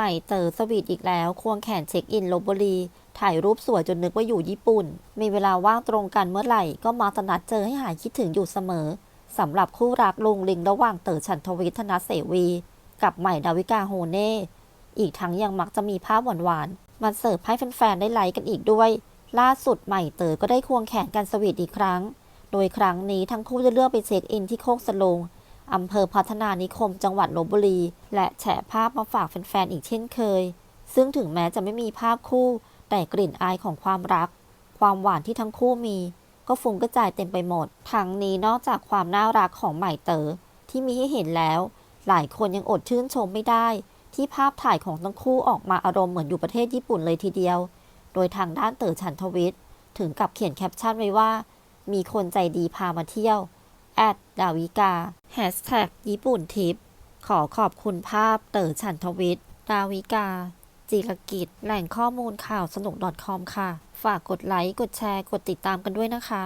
ใหม่เต๋อสวีทอีกแล้ว ควงแขนเช็คอินลบบุรี ถ่ายรูปสวยจนนึกว่าอยู่ญี่ปุ่น มีเวลาว่างตรงกันเมื่อไหร่ ก็มาตนัดเจอให้หายคิดถึงอยู่เสมอสำหรับคู่รักลุงลิงระหว่างเต๋อฉันทวิทย์ธนเสวี กับใหม่ดาวิกาโฮเน่ อีกทั้งยังมักจะมีภาพหวานๆมาเสิร์ฟให้แฟนๆได้ไลค์กันอีกด้วย ล่าสุดใหม่เต๋อก็ได้ควงแขนกันสวีทอีกครั้ง โดยครั้งนี้ทั้งคู่จะเลือกไปเช็คอินที่โคกสโลง อำเภอพัฒนานิคมจังหวัดลบบุรี และแฉภาพมาฝากแฟนๆ อีกเช่นเคย ซึ่งถึงแม้จะไม่มีภาพคู่ แต่กลิ่นอายของความรัก ความหวานที่ทั้งคู่มี ก็ฟุ้งกระจายเต็มไปหมด ทั้งนี้นอกจากความน่ารักของใหม่เต๋อที่มีให้เห็นแล้ว หลายคนยังอดชื่นชมไม่ได้ ที่ภาพถ่ายของทั้งคู่ออกมาอารมณ์เหมือนอยู่ประเทศญี่ปุ่นเลยทีเดียว โดยทางด้านเต๋อฉันทวิทย์ถึงกับเขียนแคปชั่นไว้ว่า มีคนใจดีพามาเที่ยว แอดดาวิกาแฮชแท็กญี่ปุ่นทิป ขอขอบคุณภาพเต๋อฉันทวิทย์ ดาวิกา จิรกิจ แหล่งข้อมูลข่าวสนุก .com ค่ะ ฝากกดไลค์ กดแชร์ กดติดตามกันด้วยนะคะ